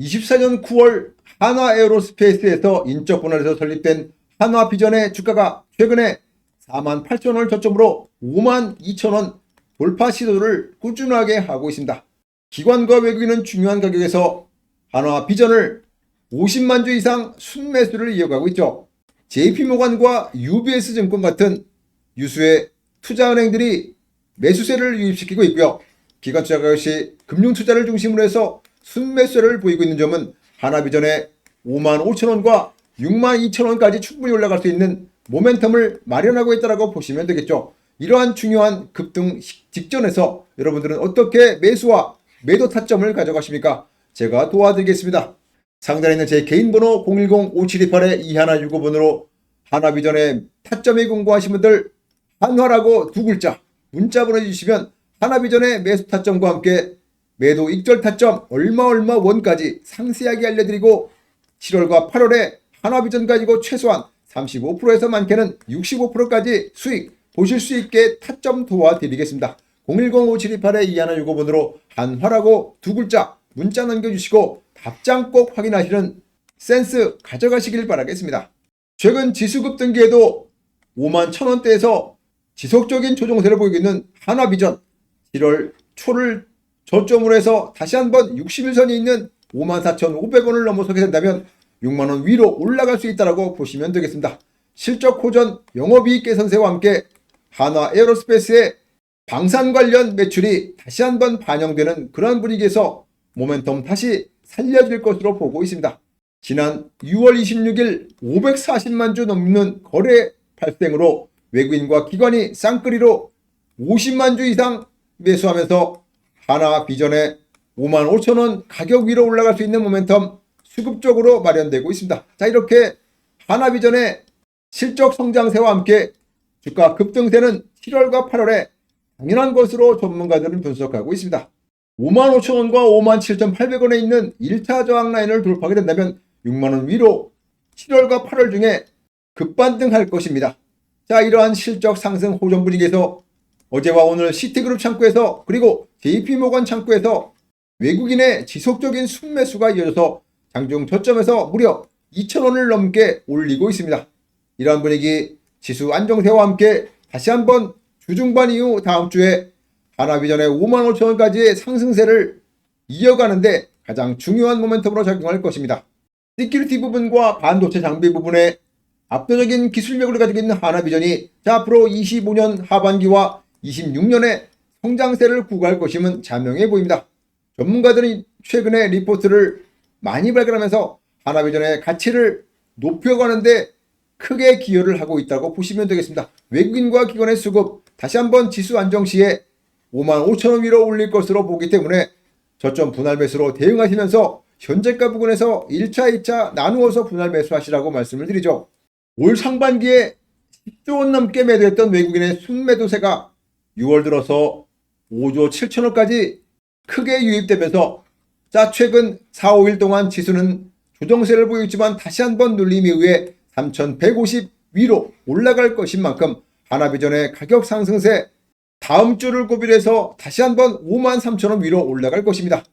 24년 9월 한화 에어로스페이스에서 인적 분할에서 설립된 한화 비전의 주가가 최근에 4만 8천 원을 저점으로 5만 2천 원 돌파 시도를 꾸준하게 하고 있습니다. 기관과 외국인은 중요한 가격에서 한화 비전을 50만 주 이상 순매수를 이어가고 있죠. JP모간과 UBS 증권 같은 유수의 투자은행들이 매수세를 유입시키고 있고요. 기관 투자가 역시 금융 투자를 중심으로 해서 순매수를 보이고 있는 점은 하나비전의 5만 5천 원과 6만 2천 원까지 충분히 올라갈 수 있는 모멘텀을 마련하고 있다고 보시면 되겠죠. 이러한 중요한 급등 직전에서 여러분들은 어떻게 매수와 매도 타점을 가져가십니까? 제가 도와드리겠습니다. 상단에 있는 제 개인 번호 010-5728-2165번으로 하나비전의 타점이 궁금하신 분들 한화라고 두 글자 문자 보내주시면 하나비전의 매수 타점과 함께 매도 익절 타점 얼마 얼마 원까지 상세하게 알려드리고 7월과 8월에 하나비전 가지고 최소한 35%에서 많게는 65%까지 수익 보실 수 있게 타점 도와드리겠습니다. 010-5728-2165번으로 한화라고 두 글자 문자 남겨주시고 답장 꼭 확인하시는 센스 가져가시길 바라겠습니다. 최근 지수급 등기에도 5만 천원대에서 지속적인 조정세를 보이고 있는 하나비전 1월 초를 저점으로 해서 다시 한번 61선이 있는 54,500원을 넘어서게 된다면 6만원 위로 올라갈 수 있다고 보시면 되겠습니다. 실적 호전, 영업이익 개선세와 함께 한화 에어로스페이스의 방산 관련 매출이 다시 한번 반영되는 그런 분위기에서 모멘텀 다시 살려질 것으로 보고 있습니다. 지난 6월 26일 540만 주 넘는 거래 발생으로 외국인과 기관이 쌍끌이로 50만 주 이상 매수하면서 하나 비전에 5만 5천 원 가격 위로 올라갈 수 있는 모멘텀 수급적으로 마련되고 있습니다. 자 이렇게 하나 비전의 실적 성장세와 함께 주가 급등세는 7월과 8월에 당연한 것으로 전문가들은 분석하고 있습니다. 5만 5천 원과 5만 7,800원에 있는 1차 저항 라인을 돌파하게 된다면 6만 원 위로 7월과 8월 중에 급반등할 것입니다. 자, 이러한 실적 상승 호전 분위기에서 어제와 오늘 시티그룹 창구에서 그리고 JP모건 창구에서 외국인의 지속적인 순매수가 이어져서 장중 저점에서 무려 2,000원을 넘게 올리고 있습니다. 이러한 분위기 지수 안정세와 함께 다시 한번 주중반 이후 다음 주에 하나비전의 5만 5천 원까지의 상승세를 이어가는데 가장 중요한 모멘텀으로 작용할 것입니다. 시큐리티 부분과 반도체 장비 부분에 압도적인 기술력을 가지고 있는 하나비전이 자 앞으로 25년 하반기와 26년에 성장세를 구가할 것임은 자명해 보입니다. 전문가들이 최근에 리포트를 많이 발견하면서 하나비전의 가치를 높여가는데 크게 기여를 하고 있다고 보시면 되겠습니다. 외국인과 기관의 수급 다시 한번 지수 안정 시에 5만 5천 원 위로 올릴 것으로 보기 때문에 저점 분할 매수로 대응하시면서 현재가 부근에서 1차, 2차 나누어서 분할 매수하시라고 말씀을 드리죠. 올 상반기에 10조 원 넘게 매도했던 외국인의 순매도세가 6월 들어서 5조 7천원까지 크게 유입되면서 자 최근 4, 5일 동안 지수는 조정세를 보이지만 다시 한번 눌림 이후에 3,150 위로 올라갈 것인 만큼 하나비전의 가격 상승세 다음 주를 고비해서 다시 한번 5만 3천 원 위로 올라갈 것입니다.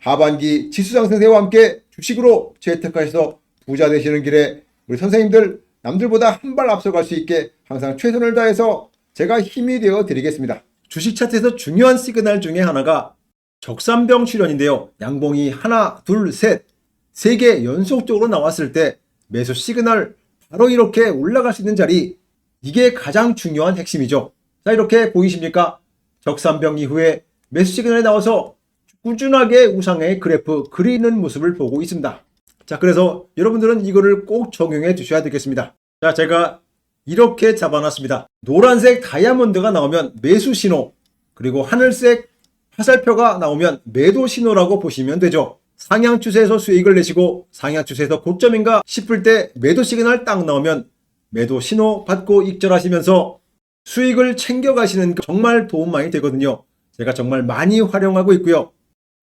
하반기 지수 상승세와 함께 주식으로 재테크하셔서 부자 되시는 길에 우리 선생님들 남들보다 한 발 앞서갈 수 있게 항상 최선을 다해서 제가 힘이 되어 드리겠습니다. 주식 차트에서 중요한 시그널 중에 하나가 적산병 출현인데요. 양봉이 하나, 둘, 셋, 세 개 연속적으로 나왔을 때 매수 시그널 바로 이렇게 올라갈 수 있는 자리 이게 가장 중요한 핵심이죠. 자 이렇게 보이십니까? 적산병 이후에 매수 시그널이 나와서 꾸준하게 우상의 그래프 그리는 모습을 보고 있습니다. 자 그래서 여러분들은 이거를 꼭 적용해 주셔야 되겠습니다. 자 제가 이렇게 잡아놨습니다. 노란색 다이아몬드가 나오면 매수 신호 그리고 하늘색 화살표가 나오면 매도 신호라고 보시면 되죠. 상향 추세에서 수익을 내시고 상향 추세에서 고점인가 싶을 때 매도 시그널 딱 나오면 매도 신호 받고 익절하시면서 수익을 챙겨가시는 거 정말 도움 많이 되거든요. 제가 정말 많이 활용하고 있고요.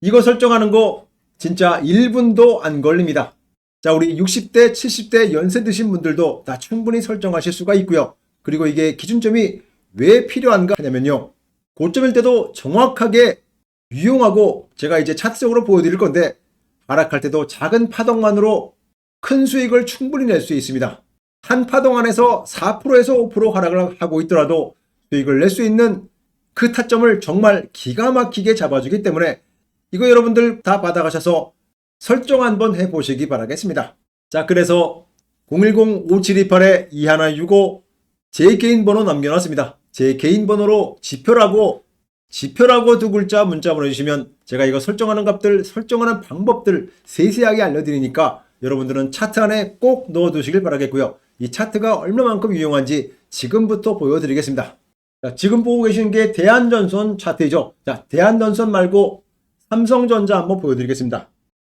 이거 설정하는 거 진짜 1분도 안 걸립니다. 자, 우리 60대, 70대 연세 드신 분들도 다 충분히 설정하실 수가 있고요. 그리고 이게 기준점이 왜 필요한가 하냐면요. 고점일 때도 정확하게 유용하고 제가 이제 차트적으로 보여드릴 건데 하락할 때도 작은 파동만으로 큰 수익을 충분히 낼 수 있습니다. 한 파동 안에서 4%에서 5% 하락을 하고 있더라도 수익을 낼 수 있는 그 타점을 정말 기가 막히게 잡아주기 때문에 이거 여러분들 다 받아가셔서 설정 한번 해보시기 바라겠습니다. 자, 그래서 010-5728-2165 제 개인 번호 남겨놨습니다. 제 개인 번호로 지표라고 지표라고 두 글자 문자 보내주시면 제가 이거 설정하는 값들, 설정하는 방법들 세세하게 알려드리니까 여러분들은 차트 안에 꼭 넣어두시길 바라겠고요. 이 차트가 얼마만큼 유용한지 지금부터 보여드리겠습니다. 자, 지금 보고 계신 게 대한전선 차트이죠. 자, 대한전선 말고 삼성전자 한번 보여드리겠습니다.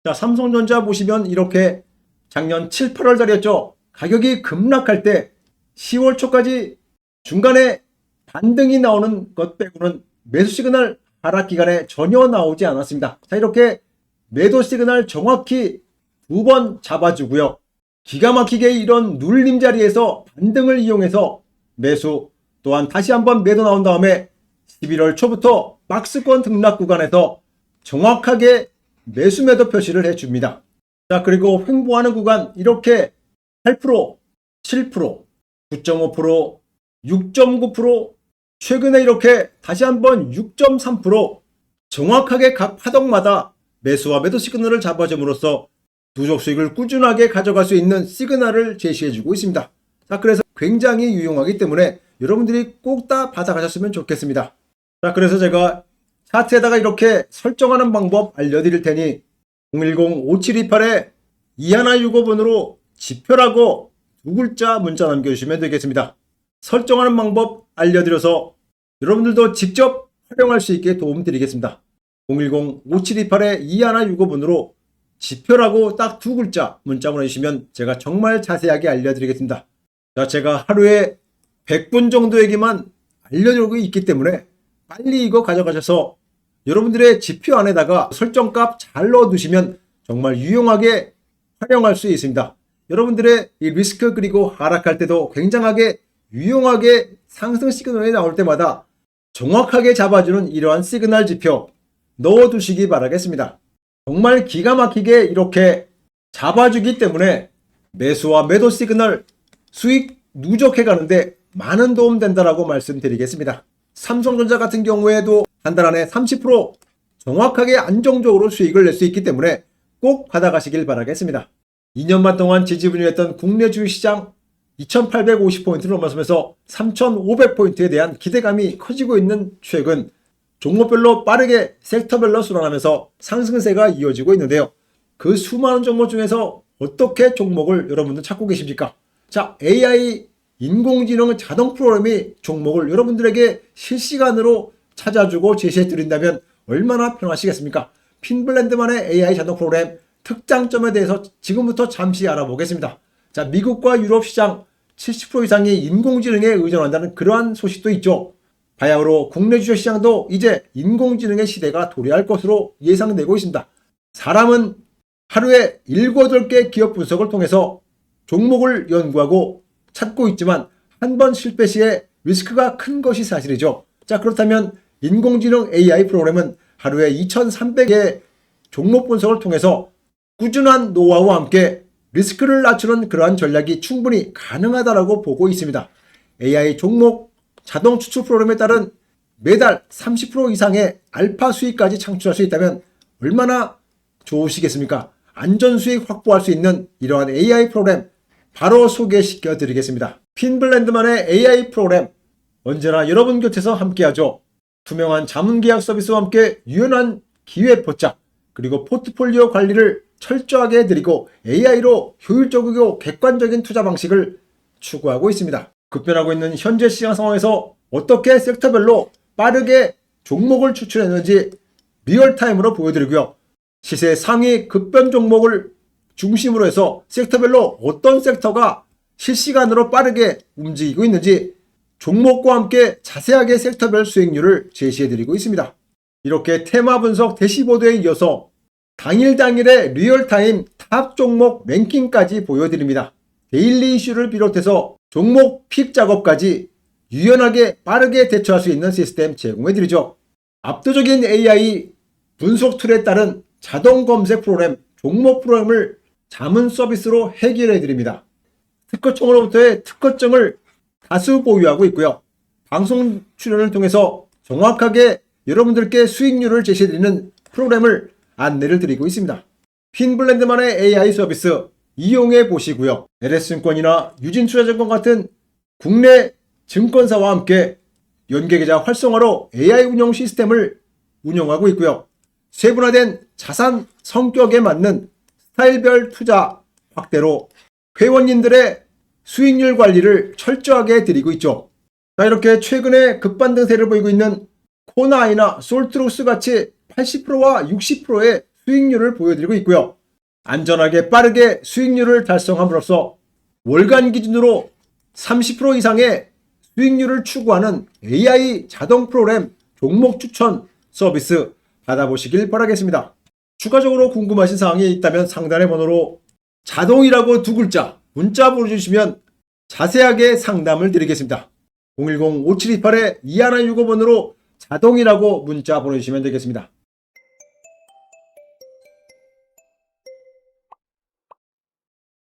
자, 삼성전자 보시면 이렇게 작년 7, 8월 달이었죠. 가격이 급락할 때 10월 초까지 중간에 반등이 나오는 것 빼고는 매수 시그널 하락 기간에 전혀 나오지 않았습니다. 자, 이렇게 매도 시그널 정확히 두 번 잡아주고요. 기가 막히게 이런 눌림 자리에서 반등을 이용해서 매수 또한 다시 한번 매도 나온 다음에 11월 초부터 박스권 등락 구간에서 정확하게 매수 매도 표시를 해줍니다. 자, 그리고 횡보하는 구간 이렇게 8%, 7%, 9.5%, 6.9%, 최근에 이렇게 다시 한번 6.3% 정확하게 각 파동마다 매수와 매도 시그널을 잡아줌으로써 누적 수익을 꾸준하게 가져갈 수 있는 시그널을 제시해주고 있습니다. 자, 그래서 굉장히 유용하기 때문에 여러분들이 꼭 다 받아가셨으면 좋겠습니다. 자, 그래서 제가 차트에다가 이렇게 설정하는 방법 알려드릴 테니 010-5728-2165번으로 지표라고 두 글자 문자 남겨주시면 되겠습니다. 설정하는 방법 알려드려서 여러분들도 직접 활용할 수 있게 도움드리겠습니다. 010-5728-2165번으로 지표라고 딱 두 글자 문자 보내주시면 제가 정말 자세하게 알려드리겠습니다. 자, 제가 하루에 100분 정도에게만 알려드리고 있기 때문에 빨리 이거 가져가셔서 여러분들의 지표 안에다가 설정값 잘 넣어두시면 정말 유용하게 활용할 수 있습니다. 여러분들의 이 리스크 그리고 하락할 때도 굉장하게 유용하게 상승 시그널이 나올 때마다 정확하게 잡아주는 이러한 시그널 지표 넣어두시기 바라겠습니다. 정말 기가 막히게 이렇게 잡아주기 때문에 매수와 매도 시그널 수익 누적해 가는데 많은 도움 된다라고 말씀드리겠습니다. 삼성전자 같은 경우에도 한 달 안에 30% 정확하게 안정적으로 수익을 낼 수 있기 때문에 꼭 받아가시길 바라겠습니다. 2년 반 동안 지지분유했던 국내 주식시장 2850포인트를 넘어서면서 3500포인트에 대한 기대감이 커지고 있는 최근 종목별로 빠르게 섹터별로 순환하면서 상승세가 이어지고 있는데요. 그 수많은 종목 중에서 어떻게 종목을 여러분들 찾고 계십니까? 자, AI 인공지능 자동 프로그램이 종목을 여러분들에게 실시간으로 찾아주고 제시해 드린다면 얼마나 편하시겠습니까? 핀블랜드만의 AI 자동 프로그램 특장점에 대해서 지금부터 잠시 알아보겠습니다. 자, 미국과 유럽 시장 70% 이상이 인공지능에 의존한다는 그러한 소식도 있죠. 바야흐로 국내 주식 시장도 이제 인공지능의 시대가 도래할 것으로 예상되고 있습니다. 사람은 하루에 7, 8개 기업 분석을 통해서 종목을 연구하고 찾고 있지만 한 번 실패 시에 리스크가 큰 것이 사실이죠. 자, 그렇다면 인공지능 AI 프로그램은 하루에 2,300의 종목 분석을 통해서 꾸준한 노하우와 함께 리스크를 낮추는 그러한 전략이 충분히 가능하다라고 보고 있습니다. AI 종목 자동 추출 프로그램에 따른 매달 30% 이상의 알파 수익까지 창출할 수 있다면 얼마나 좋으시겠습니까? 안전 수익 확보할 수 있는 이러한 AI 프로그램 바로 소개시켜 드리겠습니다. 핀블랜드만의 AI 프로그램 언제나 여러분 곁에서 함께하죠. 투명한 자문 계약 서비스와 함께 유연한 기회 포착 그리고 포트폴리오 관리를 철저하게 해드리고 AI로 효율적이고 객관적인 투자 방식을 추구하고 있습니다. 급변하고 있는 현재 시장 상황에서 어떻게 섹터별로 빠르게 종목을 추출했는지 리얼타임으로 보여드리고요. 시세 상위 급변 종목을 중심으로 해서 섹터별로 어떤 섹터가 실시간으로 빠르게 움직이고 있는지 종목과 함께 자세하게 섹터별 수익률을 제시해드리고 있습니다. 이렇게 테마 분석 대시보드에 이어서 당일 당일의 리얼타임 탑 종목 랭킹까지 보여드립니다. 데일리 이슈를 비롯해서 종목 픽 작업까지 유연하게 빠르게 대처할 수 있는 시스템 제공해드리죠. 압도적인 AI 분석 툴에 따른 자동 검색 프로그램 종목 프로그램을 자문 서비스로 해결해 드립니다. 특허청으로부터의 특허증을 다수 보유하고 있고요. 방송 출연을 통해서 정확하게 여러분들께 수익률을 제시해드리는 프로그램을 안내를 드리고 있습니다. 핀블렌드만의 AI 서비스 이용해 보시고요. LS증권이나 유진투자증권 같은 국내 증권사와 함께 연계계좌 활성화로 AI 운영 시스템을 운영하고 있고요. 세분화된 자산 성격에 맞는 스타일별 투자 확대로 회원님들의 수익률 관리를 철저하게 드리고 있죠. 자, 이렇게 최근에 급반등세를 보이고 있는 코나이나 솔트로스 같이 80%와 60%의 수익률을 보여드리고 있고요. 안전하게 빠르게 수익률을 달성함으로써 월간 기준으로 30% 이상의 수익률을 추구하는 AI 자동 프로그램 종목 추천 서비스 받아보시길 바라겠습니다. 추가적으로 궁금하신 사항이 있다면 상단의 번호로 자동이라고 두 글자 문자 보내주시면 자세하게 상담을 드리겠습니다. 010-5728-2165번으로 자동이라고 문자 보내주시면 되겠습니다.